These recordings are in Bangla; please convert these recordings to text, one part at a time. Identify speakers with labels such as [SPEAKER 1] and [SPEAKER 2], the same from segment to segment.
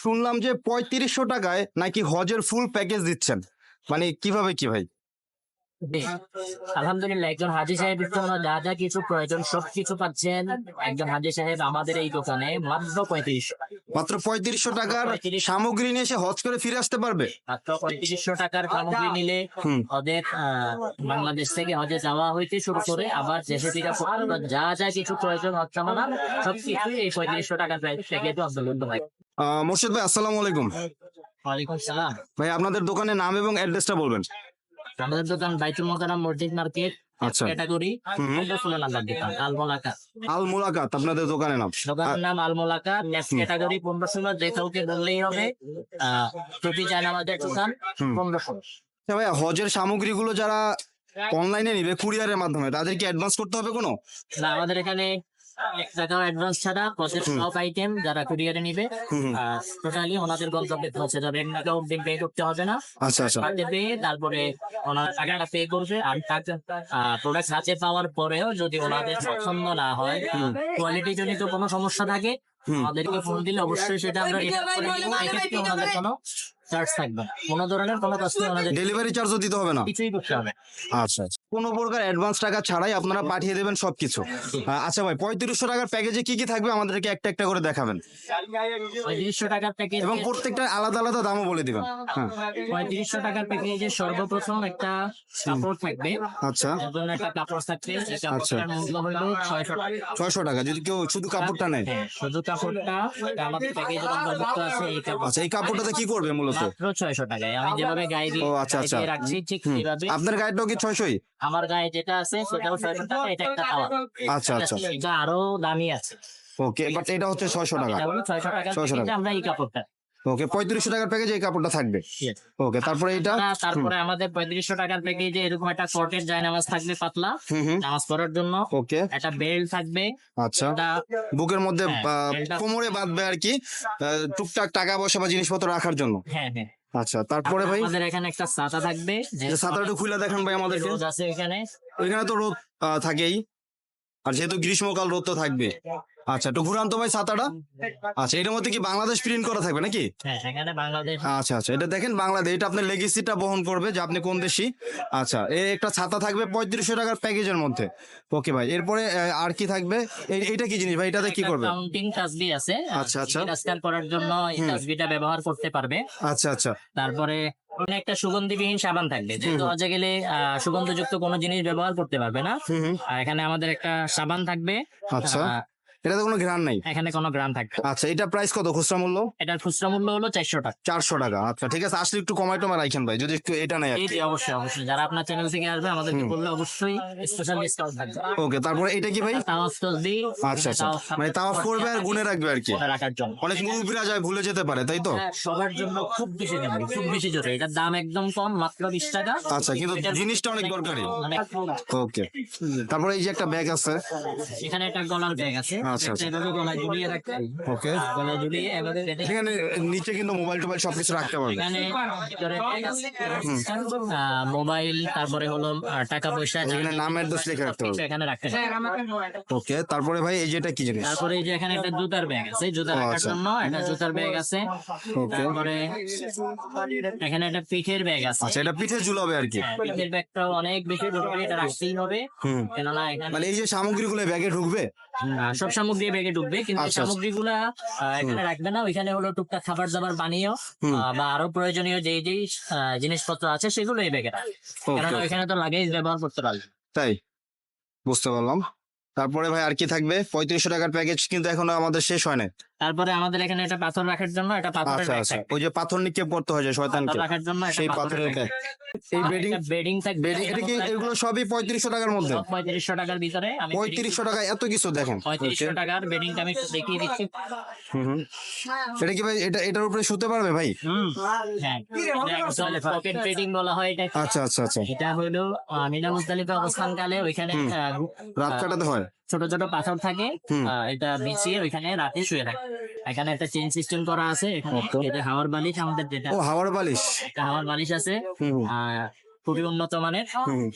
[SPEAKER 1] শুনলাম যে পঁয়ত্রিশশো টাকায় নাকি হজের ফুল প্যাকেজ দিচ্ছেন। মানে কীভাবে কি ভাই?
[SPEAKER 2] আলহামদুলিল্লাহ একজন হাজি সাহেবের জন্য যা যা কিছু প্রয়োজন সব কিছু পাচ্ছেন। একজন হাজি সাহেব আমাদের এই দোকানে মাত্র পঁয়ত্রিশ
[SPEAKER 1] মাত্র পঁয়ত্রিশশো টাকার সামগ্রী নিয়ে এসে হজ করে ফিরে আসতে পারবে?
[SPEAKER 2] মাত্র পঁয়ত্রিশশো টাকার সামগ্রী নিলে আহ, বাংলাদেশ থেকে হজে যাওয়া হইতে শুরু করে আবার দেশে ফিরা যা যা কিছু প্রয়োজন হচ্ছে আমার সব এই পঁয়ত্রিশশো টাকার প্যাকেজে অন্তর্ভুক্ত হয়।
[SPEAKER 1] মোর্শেদ ভাই আসসালামু আলাইকুম। ভাই আপনাদের দোকানের নাম এবং অ্যাড্রেসটা বলবেন।
[SPEAKER 2] আমাদের দোকান বাইতুল মোকাররম মসজিদ মার্কেট
[SPEAKER 1] আচ্ছা।
[SPEAKER 2] ক্যাটাগরি
[SPEAKER 1] হুম।
[SPEAKER 2] ষোলো নাম্বার দোকান আলমোলাকা
[SPEAKER 1] আল মোলাকাত আপনাদের দোকানের নাম।
[SPEAKER 2] দোকানের নাম আলমোলাকা নেক্সট ক্যাটাগরি পনেরো যে কাউকে বললেই হবে। টুপি চান আমাদের দোকান
[SPEAKER 1] হুম।
[SPEAKER 2] পনেরো ষোলো।
[SPEAKER 1] আচ্ছা ভাই হজের সামগ্রীগুলো যারা অনলাইনে নিবে কুরিয়ারের মাধ্যমে তাদেরকে অ্যাডভান্স করতে হবে কোনো?
[SPEAKER 2] না আমাদের এখানে এক টাকাও অ্যাডভান্স ছাড়া প্রসেস। সব আইটেম যারা কুরিয়ারে নিবে। টোটালি ওনাদের গন্তব্যে পৌঁছে যাবে। এক টাকাও পে করতে হবে না।
[SPEAKER 1] আচ্ছা আচ্ছা।
[SPEAKER 2] হাতে পেয়ে তারপরে ওনার টাকাটা পে করবে। আর প্রোডাক্ট হাতে পাওয়ার পরেও যদি ওনাদের পছন্দ না হয় কোয়ালিটি জনিত কোনো সমস্যা থাকে। আমাদেরকে ফোন দিলে অবশ্যই সেটা আমরা return করে দিব। এক্ষেত্রে ওনাদের কোনো চার্জ থাকবে কোনো ধরনের কোনো কষ্ট ওনাদের
[SPEAKER 1] ডেলিভারি চার্জও দিতে হবে না।
[SPEAKER 2] কিছুই করতে হবে
[SPEAKER 1] আচ্ছা আচ্ছা। কোনো প্রকার অ্যাডভান্স টাকা ছাড়াই আপনারা পাঠিয়ে দেবেন সবকিছু। আচ্ছা ভাই পঁয়ত্রিশশো টাকার প্যাকেজে কি কি থাকবে আমাদেরকে একটা একটা করে দেখাবেন?
[SPEAKER 2] পঁয়ত্রিশশো টাকার প্যাকেজ
[SPEAKER 1] এবং প্রত্যেকটা আলাদা আলাদা দামও বলে দিবেন। হ্যাঁ।
[SPEAKER 2] পঁয়ত্রিশশো টাকার প্যাকেজে সর্বপ্রথম একটা কাপড় থাকবে।
[SPEAKER 1] আচ্ছা।
[SPEAKER 2] একটা কাপড় থাকবে। মূল্য হলো ছয়শো টাকা।
[SPEAKER 1] যদি কেউ শুধু কাপড়টা নেয়?
[SPEAKER 2] হ্যাঁ, শুধু কাপড়টা আমাদের প্যাকেজে অন্তর্ভুক্ত আছে এই কাপড়
[SPEAKER 1] আচ্ছা এই কাপড়টাতে কি করবে মূলত?
[SPEAKER 2] ছয়শো টাকায়। আমি যেভাবে গায়ে দিয়ে
[SPEAKER 1] ও, আচ্ছা, আচ্ছা।
[SPEAKER 2] রাখছি ঠিক
[SPEAKER 1] হুম।
[SPEAKER 2] সেইভাবে
[SPEAKER 1] আপনার গাড়িটাও কি ছয়শোই?
[SPEAKER 2] আমার গায়ে যেটা আছে সেটাও ছয়শো টাকা এটা একটা কালার
[SPEAKER 1] আচ্ছা আচ্ছা।
[SPEAKER 2] এটা আরও দামি আছে।
[SPEAKER 1] ওকে বাট এটা হচ্ছে ছয়শো টাকা।
[SPEAKER 2] ছয়শো টাকা
[SPEAKER 1] 600 টাকা।
[SPEAKER 2] আমরা এই কাপড়টা।
[SPEAKER 1] ওকে পঁয়ত্রিশশো টাকার প্যাকেজে এই কাপড়টা থাকবে। ওকে তারপরে এটা?
[SPEAKER 2] তারপরে আমাদের পঁয়ত্রিশশো টাকার প্যাকেজে এরকম একটা কটের জায়নামাজ থাকবে পাতলা। নামাজ পড়ার জন্য
[SPEAKER 1] ওকে।
[SPEAKER 2] একটা বেল্ট থাকবে।
[SPEAKER 1] আচ্ছা। বুকের মধ্যে
[SPEAKER 2] হ্যাঁ,
[SPEAKER 1] কোমরে বাঁধবে আর কি আহ, টুকটাক টাকা পয়সা বা জিনিসপত্র রাখার জন্য।
[SPEAKER 2] হ্যাঁ হ্যাঁ।
[SPEAKER 1] আচ্ছা তারপরে ভাই?
[SPEAKER 2] আমাদের এখানে একটা ছাতা থাকবে যে
[SPEAKER 1] ছাতাটা খুলে দেখান ভাই আমাদের
[SPEAKER 2] রোদ আছে এখানে।
[SPEAKER 1] ওইখানে তো রোদ থাকেই। আর যেহেতু গ্রীষ্মকাল রোদ তো থাকবে। আচ্ছা একটু ঘুরান তো ভাই ছাতাটা আচ্ছা এটার মধ্যে কি বাংলাদেশ প্রিন্ট করা থাকবে নাকি?
[SPEAKER 2] হ্যাঁ
[SPEAKER 1] আচ্ছা আচ্ছা এটা দেখেন বাংলাদেশ এটা আপনার লেগেসিটা বহন করবে যে আপনি কোন দেশি। আচ্ছা এই একটা ছাতা থাকবে পঁয়ত্রিশশো টাকার প্যাকেজের মধ্যে। ওকে ভাই এরপরে আর কি থাকবে? এইটা কি জিনিস ভাই? এটাতে কি করবে?
[SPEAKER 2] কাউন্টিং তাসবি আছে।
[SPEAKER 1] আচ্ছা, আচ্ছা।
[SPEAKER 2] স্ক্যান করার জন্য এই তাসবিটা ব্যবহার করতে পারবে।
[SPEAKER 1] আচ্ছা আচ্ছা।
[SPEAKER 2] তারপরে একটা সুগন্ধিবিহীন সাবান থাকবে। যেহেতু হজে গেলে সুগন্ধযুক্ত কোনো জিনিস ব্যবহার করতে পারবে না। এখানে আমাদের একটা সাবান থাকবে।
[SPEAKER 1] আচ্ছা। এটাতে কোনো ঘ্রাণ নাই?
[SPEAKER 2] এখানে কোনো গ্রাম থাকবে
[SPEAKER 1] আচ্ছা এটা প্রাইস কত? খুচরা মূল্য?
[SPEAKER 2] এটার খুচরা মূল্য হলো চারশো টাকা।
[SPEAKER 1] চারশো টাকা আচ্ছা ঠিক আছে আসলে একটু কমাই রাখেন ভাই যদি একটু এটা নেই
[SPEAKER 2] অবশ্যই অবশ্যই। যারা আপনার চ্যানেল থেকে আসবে আমাদেরকে বললে অবশ্যই স্পেশাল ডিসকাউন্ট থাকবে।
[SPEAKER 1] ওকে তারপরে এটা কি ভাই?
[SPEAKER 2] তাওয়াফ তসবি
[SPEAKER 1] আচ্ছা আচ্ছা মানে তাওয়াফ করবে আর গুনে রাখবে আর কি।
[SPEAKER 2] রাখার জন্য।
[SPEAKER 1] অনেক মুরব্বীরা যায় ভুলে যেতে পারে তাই তো?
[SPEAKER 2] হ্যাঁ, সবার জন্য খুব বেশি দাম খুব বেশি জোরে। এটার দাম একদম কম মাত্র বিশ টাকা।
[SPEAKER 1] আচ্ছা কিন্তু জিনিসটা অনেক দরকারি। ওকে তারপরে এই যে একটা ব্যাগ আছে।
[SPEAKER 2] এখানে একটা গলার ব্যাগ আছে।
[SPEAKER 1] আচ্ছা, ওকে। এখানে নিচে কিন্তু মোবাইল টোবাইল সবকিছু রাখতে পারবে।
[SPEAKER 2] মোবাইল তারপরে হলো টাকা পয়সা যা
[SPEAKER 1] এখানে নাম অ্যাড্রেস লিখে রাখতে পারবে
[SPEAKER 2] এখানে রাখতে।
[SPEAKER 1] ওকে তারপরে ভাই এই যেটা কি জিনিস?
[SPEAKER 2] তারপরে এই যে এখানে একটা জুতার ব্যাগ আছে জুতা রাখার
[SPEAKER 1] আচ্ছা।
[SPEAKER 2] জন্য একটা জুতার ব্যাগ আছে। তারপরে এখানে একটা পিঠের ব্যাগ আছে।
[SPEAKER 1] আচ্ছা এটা পিঠে ঝুলাবে আর কি।
[SPEAKER 2] হ্যাঁ, পিঠের ব্যাগটা অনেক বেশি জরুরি এটা রাখতেই হবে। কেননা এখানে
[SPEAKER 1] মানে এই যে সামগ্রীগুলো ব্যাগে ঢুকবে?
[SPEAKER 2] সব সামগ্রী ব্যাগে ঢুকবে কিন্তু সামগ্রী
[SPEAKER 1] আচ্ছা, আচ্ছা।
[SPEAKER 2] সামগ্রীগুলা এখানে রাখবে না ওইখানে হলো টুকটাক খাবার দাবার বানিয়েও বা আরও প্রয়োজনীয় যে যে জিনিসপত্র আছে সেগুলো এই ব্যাগে রাখবে কেননা ওইখানে তো লাগেজ ব্যবহার করতে পারবে
[SPEAKER 1] তাই? বুঝতে পারলাম। তারপরে ভাই আর কি থাকবে? পঁয়ত্রিশশো টাকার প্যাকেজ কিন্তু এখনও আমাদের শেষ হয় না
[SPEAKER 2] তারপরে আমাদের এখানে একটা পাথর রাখার জন্য একটা পাথরের
[SPEAKER 1] আচ্ছা আচ্ছা। ওই যে পাথর নিক্ষেপ করতে হয় যে শয়তানকে।
[SPEAKER 2] রাখার জন্য
[SPEAKER 1] সেই
[SPEAKER 2] পাথরের ব্যাগ।
[SPEAKER 1] ব্যাগ। এই বেডিং
[SPEAKER 2] বেডিং থাকবে
[SPEAKER 1] বেডিং এটা কি এগুলো সবই পঁয়ত্রিশশো টাকার মধ্যে?
[SPEAKER 2] পঁয়ত্রিশশো টাকার ভিতরে আমি
[SPEAKER 1] পঁয়ত্রিশশো টাকা এত কিছু দেখেন।
[SPEAKER 2] পঁয়ত্রিশশো টাকার বেডিংটা আমি একটু দেখিয়ে দিচ্ছি।
[SPEAKER 1] হুম হুম। এটা কি ভাই এটা এটার উপরে শুতে পারবে ভাই?
[SPEAKER 2] হ্যাঁ। পকেট বেডিং বলা হয় এটা।
[SPEAKER 1] আচ্ছা আচ্ছা আচ্ছা।
[SPEAKER 2] এটা হলো মিনা মুজদালিফা অবস্থানকালে ওইখানে
[SPEAKER 1] হুম। রাত কাটাতে হয়।
[SPEAKER 2] ছোট ছোট পাথর থাকে। এটা বিছিয়ে ওইখানে রাতে শুয়ে থাকে। এখানে একটা চেন সিস্টেম করা আছে। এখানে এটা হাওয়ার বালিশ আমাদের যেটা
[SPEAKER 1] ও হাওয়ার বালিশ।
[SPEAKER 2] একটা হাওয়ার বালিশ আছে। আর খুবই উন্নত মানের।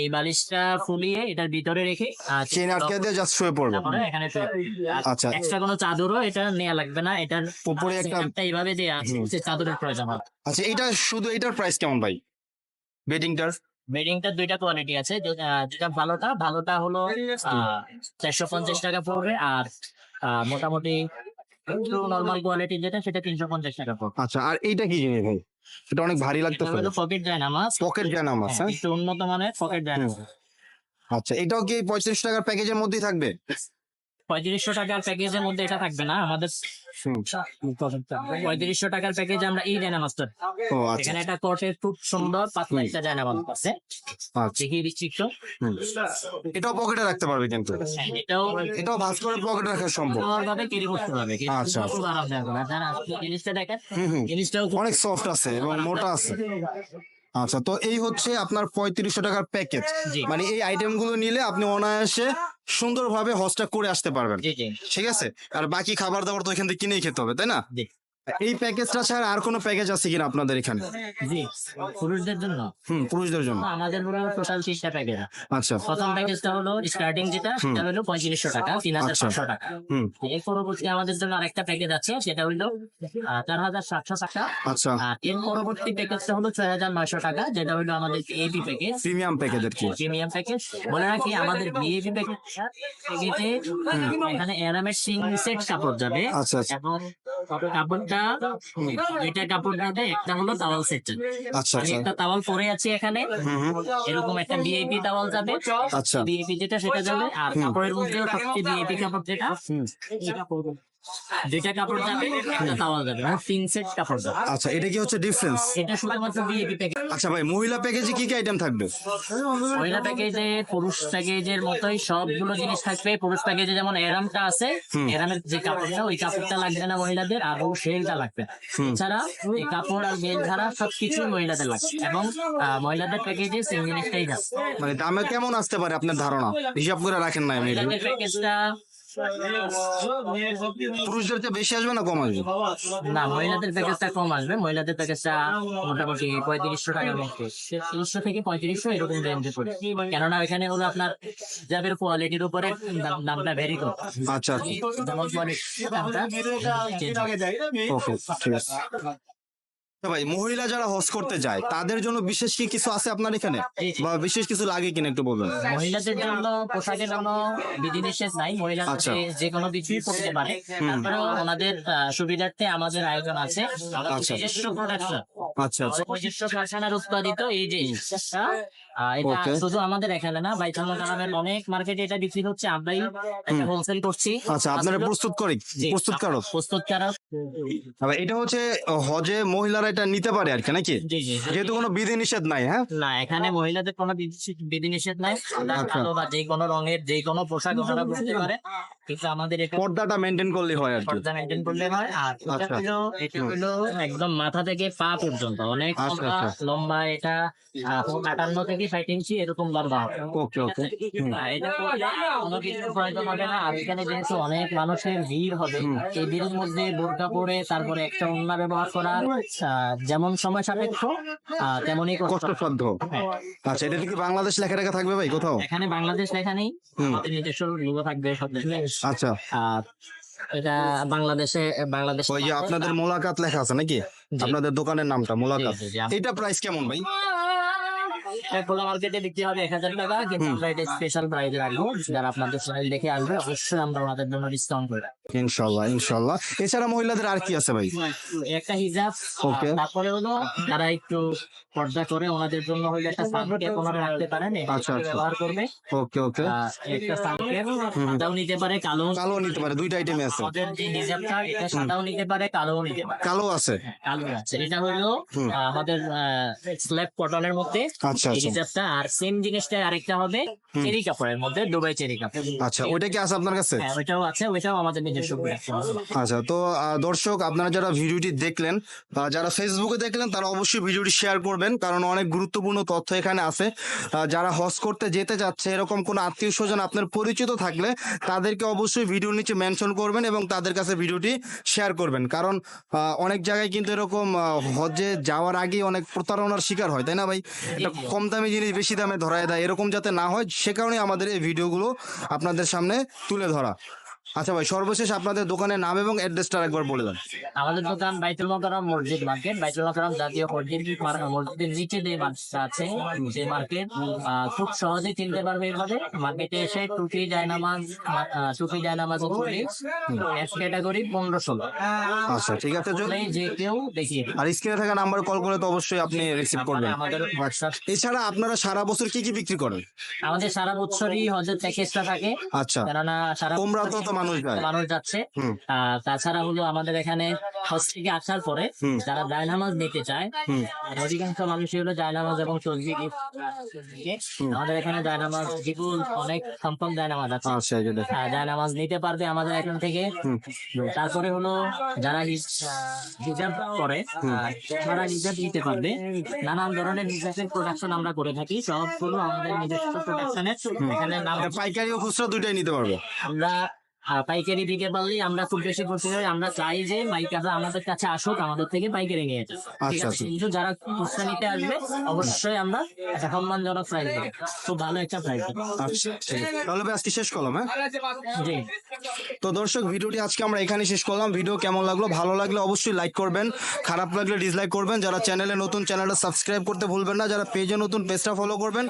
[SPEAKER 2] এই বালিশটা ফুলিয়ে এটার ভিতরে রেখে আর
[SPEAKER 1] চেন আটকে দিয়ে জাস্ট শুয়ে পড়বে।
[SPEAKER 2] এখানে
[SPEAKER 1] আচ্ছা
[SPEAKER 2] এক্সট্রা কোনো চাদরও এটা নেওয়া লাগবে না। এটার
[SPEAKER 1] উপরে একটা
[SPEAKER 2] একটা এইভাবে দেওয়া আছে। যে চাদরের প্রয়োজন হবে।
[SPEAKER 1] আচ্ছা এটা শুধু এটার প্রাইস কেমন ভাই? বেডিংটার
[SPEAKER 2] বেডিংটার দুইটা কোয়ালিটি আছে। যেটা ভালোটা ভালোটা হলো চারশো পঞ্চাশ টাকা পড়বে। আর আহ, মোটামুটি নর্মাল কোয়ালিটি যেটা সেটা তিনশো পঞ্চাশ টাকা। পড়বে
[SPEAKER 1] আচ্ছা আর এইটা কি জিনিস ভাই? এটা অনেক ভারী লাগতেছে।
[SPEAKER 2] পকেট যায়
[SPEAKER 1] পকেট হ্যাঁ
[SPEAKER 2] উন্নত মানের পকেট যায়
[SPEAKER 1] আচ্ছা এটাও কি পঁয়ত্রিশ টাকার প্যাকেজের মধ্যেই থাকবে?
[SPEAKER 2] পঁয়ত্রিশশো টাকার প্যাকেজের মধ্যে এটা থাকবে না? আমাদের পঁয়ত্রিশশো টাকার প্যাকেজ আমরা এই জায়নামাজটা
[SPEAKER 1] ও আচ্ছা
[SPEAKER 2] এখানে একটা কোটের খুব সুন্দর পাতলা একটা জায়নামাজ আছে।
[SPEAKER 1] আচ্ছা। এটাও পকেটে রাখতে পারবে কিন্তু।
[SPEAKER 2] এটাও
[SPEAKER 1] এটাও ভাজ করে পকেটে রাখা সম্ভব।
[SPEAKER 2] ভাবে ক্যারি করতে
[SPEAKER 1] আচ্ছা।
[SPEAKER 2] জানা, জিনিসটা দেখেন জিনিসটাও
[SPEAKER 1] অনেক সফট আছে এবং মোটা আছে। আচ্ছা তো এই হচ্ছে আপনার পঁয়ত্রিশশো টাকার প্যাকেজ মানে এই আইটেমগুলো নিলে আপনি অনায়াসে সুন্দরভাবে হজটা করে আসতে পারবেন। ঠিক আছে? আর বাকি খাবার দাবার তো এখান থেকে কিনেই খেতে হবে তাই না। এই প্যাকেজটা ছাড়া আর কোনো প্যাকেজ আছে কিনা আপনাদের এখানে?
[SPEAKER 2] জি পুরুষদের জন্য।
[SPEAKER 1] হুম পুরুষদের জন্য।
[SPEAKER 2] আমাদের পুরো টোটাল প্যাকেজ
[SPEAKER 1] আচ্ছা।
[SPEAKER 2] প্রথম প্যাকেজটা হলো স্টার্টিং যেটা সেটা হলো পঁয়ত্রিশশো টাকা তিন হাজার
[SPEAKER 1] আচ্ছা।
[SPEAKER 2] পাঁচশো টাকা।
[SPEAKER 1] হুম।
[SPEAKER 2] এর পরবর্তী আমাদের জন্য আরেকটা প্যাকেজ আছে সেটা হলো চার হাজার সাতশো টাকা।
[SPEAKER 1] আচ্ছা।
[SPEAKER 2] এর পরবর্তী প্যাকেজটা হলো ছয় হাজার নয়শো টাকা যেটা হলো আমাদের এপি প্যাকেজ
[SPEAKER 1] প্রিমিয়াম প্যাকেজ আর কি?
[SPEAKER 2] প্রিমিয়াম প্যাকেজ বলে রাখি আমাদের বিএপি প্যাকেজে এখানে অ্যারামের সিং সেট কাপড় যাবে।
[SPEAKER 1] আচ্ছা আচ্ছা।
[SPEAKER 2] এবং কাপড়টা দুইটা কাপড় যাবে একটা হলো টাওয়াল সেট
[SPEAKER 1] আচ্ছা আচ্ছা।
[SPEAKER 2] একটা পরে আছি এখানে। এরকম একটা বিএপি টাওয়াল যাবে।
[SPEAKER 1] আচ্ছা।
[SPEAKER 2] বিএপি যেটা সেটা যাবে। আর কাপড়ের মধ্যেও সবচেয়ে বিএপি কাপড় যেটা।
[SPEAKER 1] হুম।
[SPEAKER 2] দুইটা কাপড় যাবে একটা টাওয়াল যাবে আর তিন সেট কাপড় যাবে।
[SPEAKER 1] আচ্ছা এটা কি হচ্ছে ডিফারেন্স
[SPEAKER 2] এটা শুধুমাত্র বিএপি প্যাকেজ
[SPEAKER 1] আচ্ছা ভাই মহিলা প্যাকেজে কি কি আইটেম থাকবে?
[SPEAKER 2] মহিলা প্যাকেজে পুরুষ প্যাকেজের মতোই সবগুলো জিনিস থাকবে। পুরুষ প্যাকেজে যেমন এরামটা আছে এরামের যে কাপড়টা ওই কাপড়টা লাগবে না মহিলাদের আর ও সেলটা লাগবে। এছাড়া এই কাপড় আর বেল ধারা সবকিছু মহিলাদের লাগবে এবং মহিলাদের প্যাকেজে সেম জিনিসটাই
[SPEAKER 1] মানে দামে কেমন আসতে পারে আপনার ধারণা? হিসাব করে রাখেন না আমি
[SPEAKER 2] মহিলাদের প্যাকেজটা
[SPEAKER 1] পুরুষদের চেয়ে বেশি আসবে না কম আসবে?
[SPEAKER 2] না মহিলাদের প্যাকেজটা কম আসবে। মহিলাদের প্যাকেজটা মোটামুটি পঁয়ত্রিশশো টাকার মধ্যে তিরিশশো থেকে পঁয়ত্রিশশো এরকম রেঞ্জে পড়ে কেননা এখানে হলো আপনার যাদের কোয়ালিটির উপরে দামটা ভেরি কম
[SPEAKER 1] আচ্ছা।
[SPEAKER 2] যেমন দামটা।
[SPEAKER 1] ওকে ঠিক আছে। ভাই মহিলা যারা হজ করতে যায় তাদের জন্য বিশেষ কি কিছু আছে আপনার এখানে? বা বিশেষ কিছু লাগে কিনা একটু বলবেন?
[SPEAKER 2] মহিলাদের জন্য পোশাকের কোনো বিধিনিষেধ নাই মহিলাদের
[SPEAKER 1] আচ্ছা।
[SPEAKER 2] যে- কোনো কিছুই পড়তে পারে। তারপরেও ওনাদের সুবিধার্থে আমাদের আয়োজন আছে।
[SPEAKER 1] আচ্ছা।
[SPEAKER 2] নিজস্ব প্রোডাকশন।
[SPEAKER 1] আচ্ছা আচ্ছা।
[SPEAKER 2] নিজস্ব কারখানার উৎপাদিত এই আহ, এটা শুধু আমাদের এখানে না বাইতুল মোকাররমের অনেক মার্কেটে এটা বিক্রি হচ্ছে। আমরাই এটা হোলসেল করছি।
[SPEAKER 1] আচ্ছা আপনারা প্রস্তুত করি
[SPEAKER 2] জি। প্রস্তুতকারক।
[SPEAKER 1] এটা হচ্ছে হজে মহিলারা এটা নিতে পারে আর কি নাকি? যেহেতু কোনো বিধি নিষেধ নাই হ্যাঁ?
[SPEAKER 2] না এখানে মহিলাদের কোনো বিধি- বিধিনিষেধ নাই।
[SPEAKER 1] আচ্ছা।
[SPEAKER 2] কালো বা যে কোনো রঙের যে কোনো পোশাক ওনারা পরতে পারে। কিন্তু আমাদের
[SPEAKER 1] পর্দাটা মেনটেন করলে হয় আর
[SPEAKER 2] পর্দা মেনটেন করলে হয় আর এটা
[SPEAKER 1] আচ্ছা।
[SPEAKER 2] হলো এটা হলো একদম মাথা থেকে পা পর্যন্ত। অনেক
[SPEAKER 1] আচ্ছা,
[SPEAKER 2] লম্বা
[SPEAKER 1] আচ্ছা।
[SPEAKER 2] এটা আটান্ন থেকে ষাট ইঞ্চি এরকম লম্বা হবে
[SPEAKER 1] ওকে ওকে।
[SPEAKER 2] এটা কোনো কিছুর প্রয়োজন হবে না। আর এখানে যেহেতু অনেক মানুষের ভিড় হবে এই ভিড়ের মধ্যে বোরকা পরে তারপরে একটা অন্য ব্যবহার করা যেমন সময় সাপেক্ষ তেমনই কষ্ট।
[SPEAKER 1] কষ্টসাধ্য।
[SPEAKER 2] হ্যাঁ।
[SPEAKER 1] আচ্ছা এটা কি বাংলাদেশ লেখা রেখা থাকবে ভাই কোথাও?
[SPEAKER 2] এখানে বাংলাদেশ লেখা নেই। আমাদের নিজস্ব লোগো থাকবে সব।
[SPEAKER 1] আচ্ছা।
[SPEAKER 2] আর এটা বাংলাদেশে বাংলাদেশ
[SPEAKER 1] ওই যে আপনাদের মোলাকাত লেখা আছে নাকি? আপনাদের দোকানের নামটা মোলাকাত।
[SPEAKER 2] জি।
[SPEAKER 1] এটা প্রাইস কেমন ভাই?
[SPEAKER 2] খোলা মার্কেটে বিক্রি হবে এক হাজার টাকা কিন্তু আমরা এটা স্পেশাল প্রাইস রাখব যারা আপনাদের চ্যানেল দেখে আসবে অবশ্যই আমরা ওনাদের জন্য ডিসকাউন্ট করে রাখব।
[SPEAKER 1] ইনশাল্লাহ ইনশাল্লাহ। এছাড়া মহিলাদের আর কি আছে ভাই?
[SPEAKER 2] একটা হিজাব. তারপরে হলো যারা একটু পর্দা করে ওনাদের জন্য হলে একটা সানকেপ ওনারা রাখতে পারেন
[SPEAKER 1] আচ্ছা, আচ্ছা।
[SPEAKER 2] ব্যবহার করবে।
[SPEAKER 1] ওকে ওকে
[SPEAKER 2] একটা সানকেপ সাদাও নিতে পারে কালো
[SPEAKER 1] কালো নিতে পারে দুইটা আইটেমে আছে।
[SPEAKER 2] আমাদের যে হিজাবটা এটা সাদাও নিতে পারে কালোও নিতে পারে।
[SPEAKER 1] কালো আছে।
[SPEAKER 2] কালো আছে। এটা হলো আহ, আমাদের স্ল্যাব কটনের মধ্যে
[SPEAKER 1] আচ্ছা আচ্ছা।
[SPEAKER 2] হিজাবটা আর সেম জিনিসটা আরেকটা হবে। চেরি কাপড়ের মধ্যে দুবাই চেরি কাপড়
[SPEAKER 1] আচ্ছা ওইটা কি আছে আপনার কাছে?
[SPEAKER 2] হ্যাঁ ওইটাও আছে ওইটাও আমাদের নিজস্ব
[SPEAKER 1] আচ্ছা তো দর্শক আপনারা যারা ভিডিওটি দেখলেন যারা ফেসবুকে দেখলেন তারা অবশ্যই ভিডিওটি শেয়ার করবেন কারণ অনেক গুরুত্বপূর্ণ তথ্য এখানে আছে। যারা হজ করতে যেতে যাচ্ছে এরকম কোনো আত্মীয় স্বজন আপনার পরিচিত থাকলে তাদেরকে অবশ্যই ভিডিওর নিচে মেনশন করবেন এবং তাদের কাছে ভিডিওটি শেয়ার করবেন। কারণ অনেক জায়গায় কিন্তু এরকম হজে যাওয়ার আগেই অনেক প্রতারণার শিকার হয় তাই না ভাই? কম দামি জিনিস বেশি দামে ধরায় দেয়, এরকম যাতে না হয়, সে কারণে আমাদের এই ভিডিওগুলো আপনাদের সামনে তুলে ধরা। আচ্ছা ভাই সর্বশেষ আপনাদের দোকানের নাম এবং অ্যাড্রেসটা একবার বলে দেন।
[SPEAKER 2] আমাদের দোকান বাইতুল মোকাররম মসজিদ মার্কেট বাইতুল মোকাররম জাতীয় মসজিদ মসজিদের নিচে যে মার্কেটটা আছে সেই মার্কেট খুব সহজেই চিনতে পারবে এভাবে। মার্কেটে এসে টুপি জায়নামাজ টুপি জায়নামাজ এক ক্যাটাগরি পনেরো ষোলো।
[SPEAKER 1] আচ্ছা ঠিক আছে
[SPEAKER 2] যে কেউ দেখিয়ে
[SPEAKER 1] আর স্ক্রিনে থাকা নাম্বার কল করে তো অবশ্যই আপনি রিসিভ করবেন।
[SPEAKER 2] আমাদের হোয়াটসঅ্যাপ
[SPEAKER 1] এছাড়া আপনারা সারা বছর কি কি বিক্রি করেন?
[SPEAKER 2] আমাদের সারা বছরই হজের প্যাকেজটা থাকে।
[SPEAKER 1] আচ্ছা।
[SPEAKER 2] কেননা সারা
[SPEAKER 1] ওমরাতেও তো মানুষ যায়।
[SPEAKER 2] মানুষ যাচ্ছে। তাছাড়া হলো আমাদের এখানে হজ থেকে আসার পরে যারা জায়নামাজ নিতে চায়। অধিকাংশ মানুষই হলো জায়নামাজ এবং চর্জি আমাদের এখানে জায়নামাজ বিপুল অনেক সম্পদ জায়নামাজ আছে।
[SPEAKER 1] আচ্ছা
[SPEAKER 2] জায়নামাজ নিতে পারবে আমাদের এখান থেকে। তারপরে হলো যারা হিজ- হিজাব করে তারা হিজাব নিতে পারবে। নানান ধরনের হিজাবের প্রোডাকশন আমরা করে থাকি। সবগুলো আমাদের নিজস্ব প্রোডাকশনের এখানে
[SPEAKER 1] পাইকারি ও খুচরা দুইটাই নিতে পারবে।
[SPEAKER 2] আমরা পাইকারি দিতে পারলেই আমরা খুব বেশি করতে চাই আমরা চাই যে মাইকাররা আমাদের কাছে আসুক আমাদের থেকে পাইকারি নিয়ে ঠিক
[SPEAKER 1] আচ্ছা,
[SPEAKER 2] আছে? কিন্তু যারা খুচরা নিতে আসবে অবশ্যই আমরা একটা সম্মানজনক প্রাইস দেবো। খুব ভালো একটা প্রাইস
[SPEAKER 1] আচ্ছা। তাহলে আজকে শেষ করলাম হ্যাঁ?
[SPEAKER 2] জি।
[SPEAKER 1] তো দর্শক ভিডিওটি আজকে আমরা এখানে শেষ করলাম। ভিডিও কেমন লাগল ভালো লাগলে অবশ্যই লাইক করবেন। খারাপ লাগলে ডিসলাইক করবেন। যারা চ্যানেলে নতুন চ্যানেলটা সাবস্ক্রাইব করতে ভুলবেন না। যারা পেজে নতুন পেজটা ফলো করবেন।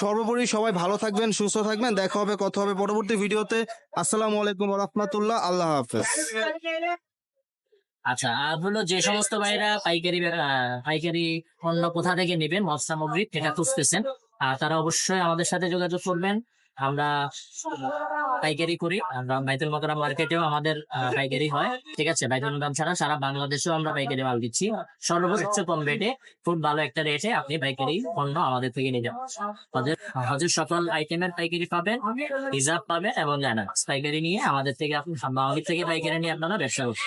[SPEAKER 1] সর্বোপরি সবাই ভালো থাকবেন সুস্থ থাকবেন। দেখা হবে কথা হবে পরবর্তী ভিডিওতে আসসালামু আলাইকুম। রহমতুল্লাহ আল্লাহ হাফেজ।
[SPEAKER 2] আচ্ছা আর হলো যে সমস্ত ভাইরা পাইকারি পাইকারি অন্য কোথা থেকে নেবেন? মৎস্য সামগ্রী এটা খুঁজতেছেন। আর তারা অবশ্যই আমাদের সাথে যোগাযোগ করবেন। আমরা পাইকারি করি। আমরা বাইতুল মোকাররম মার্কেটেও আমাদের পাইকারি হয়, ঠিক আছে? বাইতুল মোকাররম ছাড়া সারা বাংলাদেশেও আমরা পাইকারি মাল দিচ্ছি। সর্বোচ্চ কম রেটে, খুব ভালো একটা রেটে আপনি পাইকারি পণ্য আমাদের থেকে নিয়ে যাবেন হজের হজের সকল আইটেমের পাইকারি পাবেন হিজাব পাবেন এবং জানা পাইকারি নিয়ে আমাদের থেকে আপনি, আমাদের থেকে পাইকারি নিয়ে আপনারা ব্যবসা করুন